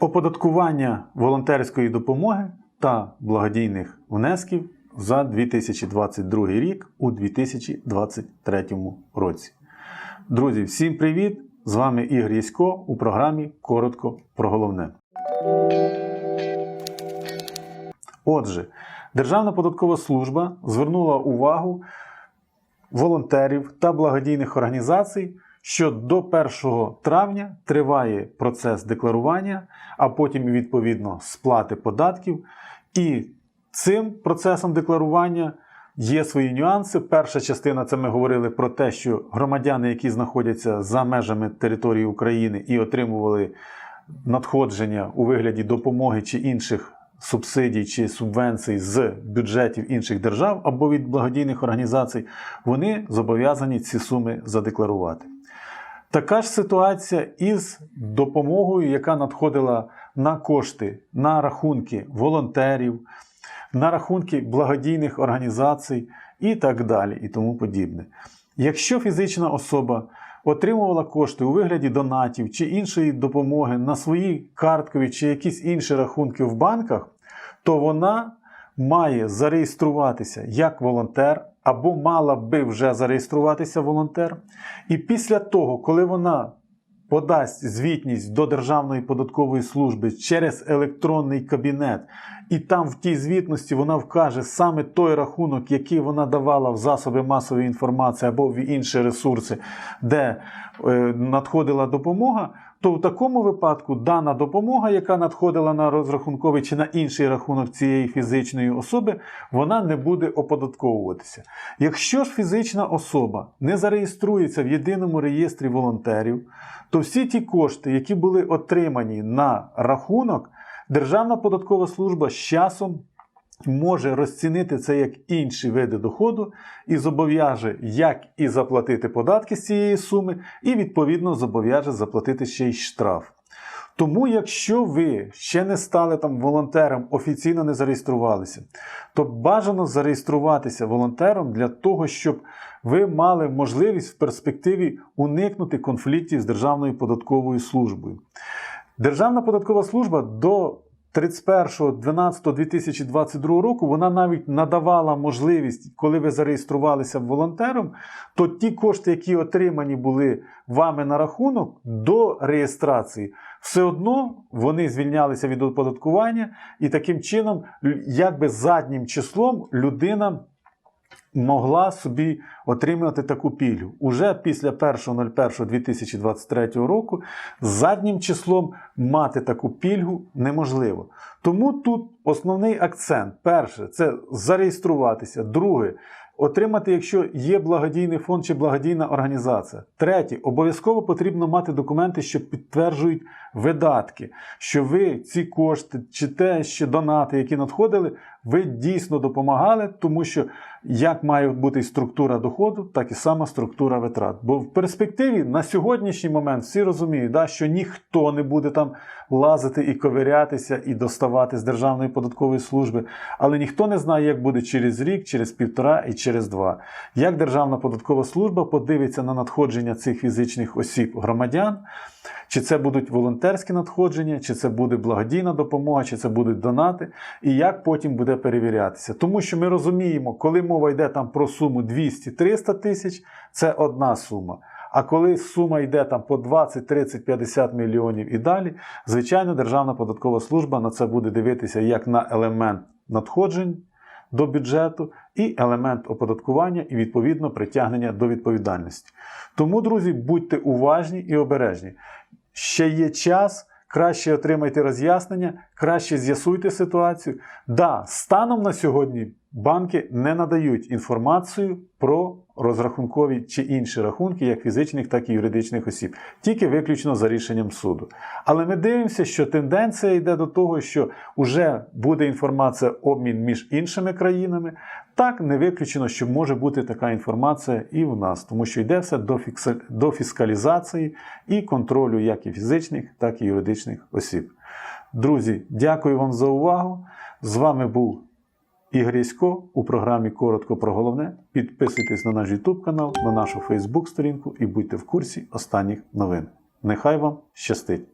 оподаткування волонтерської допомоги та благодійних внесків за 2022 рік у 2023 році. Друзі, всім привіт! З вами Ігор Ясько у програмі Коротко про головне. Отже, Державна податкова служба звернула увагу волонтерів та благодійних організацій, що до 1 травня триває процес декларування, а потім відповідно сплати податків. І цим процесом декларування є свої нюанси. Перша частина це ми говорили про те, що громадяни, які знаходяться за межами території України і отримували надходження у вигляді допомоги чи інших субсидій чи субвенцій з бюджетів інших держав або від благодійних організацій, вони зобов'язані ці суми задекларувати. Така ж ситуація із допомогою, яка надходила на кошти, на рахунки волонтерів, на рахунки благодійних організацій і так далі, і тому подібне. Якщо фізична особа отримувала кошти у вигляді донатів чи іншої допомоги на свої карткові чи якісь інші рахунки в банках, то вона має зареєструватися як волонтер, або мала би вже зареєструватися волонтер. І після того, коли вона подасть звітність до Державної податкової служби через електронний кабінет, і там в тій звітності вона вкаже саме той рахунок, який вона давала в засоби масової інформації або в інші ресурси, де е, надходила допомога, то в такому випадку дана допомога, яка надходила на розрахунковий чи на інший рахунок цієї фізичної особи, вона не буде оподатковуватися. Якщо ж фізична особа не зареєструється в єдиному реєстрі волонтерів, то всі ті кошти, які були отримані на рахунок, Державна податкова служба з часом може розцінити це як інші види доходу і зобов'яже як і заплатити податки з цієї суми, і відповідно зобов'яже заплатити ще й штраф. Тому, якщо ви ще не стали там волонтером, офіційно не зареєструвалися, то бажано зареєструватися волонтером для того, щоб ви мали можливість в перспективі уникнути конфліктів з Державною податковою службою. Державна податкова служба до 31.12.2022 року вона навіть надавала можливість, коли ви зареєструвалися волонтером, то ті кошти, які отримані були вами на рахунок до реєстрації, все одно вони звільнялися від оподаткування, і таким чином, якби заднім числом, людина могла собі отримати таку пільгу. Уже після 1.01.2023 року заднім числом мати таку пільгу неможливо. Тому тут основний акцент: перше це зареєструватися, друге. Отримати, якщо є благодійний фонд чи благодійна організація. Третє, обов'язково потрібно мати документи, що підтверджують видатки, що ви ці кошти чи те, що донати, які надходили, ви дійсно допомагали, тому що як має бути структура доходу, так і сама структура витрат. Бо в перспективі на сьогоднішній момент всі розуміють, да, що ніхто не буде там лазити і ковирятися, і доставати з Державної податкової служби, але ніхто не знає, як буде через рік, через півтора і через два. Як Державна податкова служба подивиться на надходження цих фізичних осіб громадян. Чи це будуть волонтерські надходження, чи це буде благодійна допомога, чи це будуть донати, і як потім буде перевірятися. Тому що ми розуміємо, коли мова йде там про суму 200-300 тисяч, це одна сума. А коли сума йде там по 20, 30, 50 мільйонів і далі, звичайно, Державна податкова служба на це буде дивитися як на елемент надходжень до бюджету і елемент оподаткування і відповідно притягнення до відповідальності. Тому, друзі, будьте уважні і обережні. Ще є час. Краще отримайте роз'яснення, краще з'ясуйте ситуацію. Да, станом на сьогодні банки не надають інформацію про розрахункові чи інші рахунки, як фізичних, так і юридичних осіб, тільки виключно за рішенням суду. Але ми дивимося, що тенденція йде до того, що вже буде інформація обмін між іншими країнами. Так, не виключено, що може бути така інформація і в нас, тому що йде все до, фікса... до фіскалізації і контролю як і фізичних, так і юридичних осіб. Друзі, дякую вам за увагу. З вами був Ігор Ясько у програмі Коротко про головне. Підписуйтесь на наш YouTube канал, на нашу Facebook сторінку і будьте в курсі останніх новин. Нехай вам щастить!